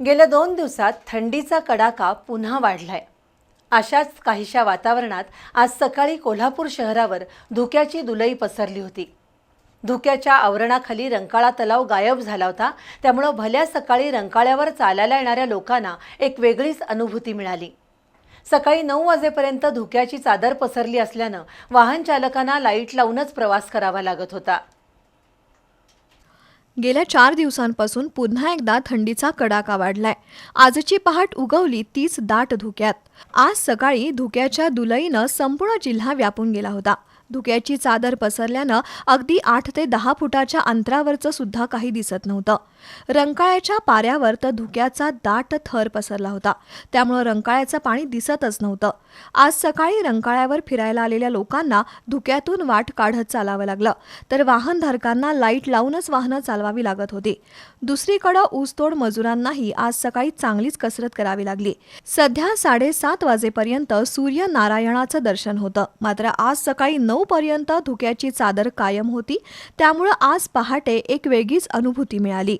गेल्या दोन दिवसात थंडीचा कडाका पुन्हा वाढलाय. अशाच काहीशा वातावरणात आज सकाळी कोल्हापूर शहरावर धुक्याची दुलई पसरली होती. धुक्याच्या आवरणाखाली रंकाळा तलाव गायब झाला होता. त्यामुळं भल्या सकाळी रंकाळ्यावर चालायला येणाऱ्या लोकांना एक वेगळीच अनुभूती मिळाली. सकाळी नऊ वाजेपर्यंत धुक्याची चादर पसरली असल्यानं वाहन चालकांना लाइट लावूनच प्रवास करावा लागत होता. गेल्या चार दिवसांपासून पुन्हा एकदा थंडीचा कडाका वाढलाय. आजची पहाट उगवली तीच दाट धुक्यात. आज सकाळी धुक्याच्या दुलईनं संपूर्ण जिल्हा व्यापून गेला होता. धुक्याची चादर पसरल्यानं अगदी आठ ते दहा फुटाच्या अंतरावरचं सुद्धा काही दिसत नव्हतं. रंकाळ्याच्या पाऱ्यावर तर धुक्याचा दाट थर पसरला होता. त्यामुळं रंकाळ्याचं पाणी दिसतच नव्हतं. आज सकाळी रंकाळ्यावर फिरायला आलेल्या लोकांना धुक्यातून वाट काढत चालावं लागलं. तर वाहनधारकांना लाइट लावूनच वाहनं चालवावी लागत होती. दुसरीकडं ऊसतोड मजुरांनाही आज सकाळी चांगलीच कसरत करावी लागली. सध्या साडेसात वाजेपर्यंत सूर्यनारायणाचं दर्शन होतं. मात्र आज सकाळी नऊ पर्यंत धुक्याची चादर कायम होती. त्यामुळं आज पहाटे एक वेगळीच अनुभूती मिळाली.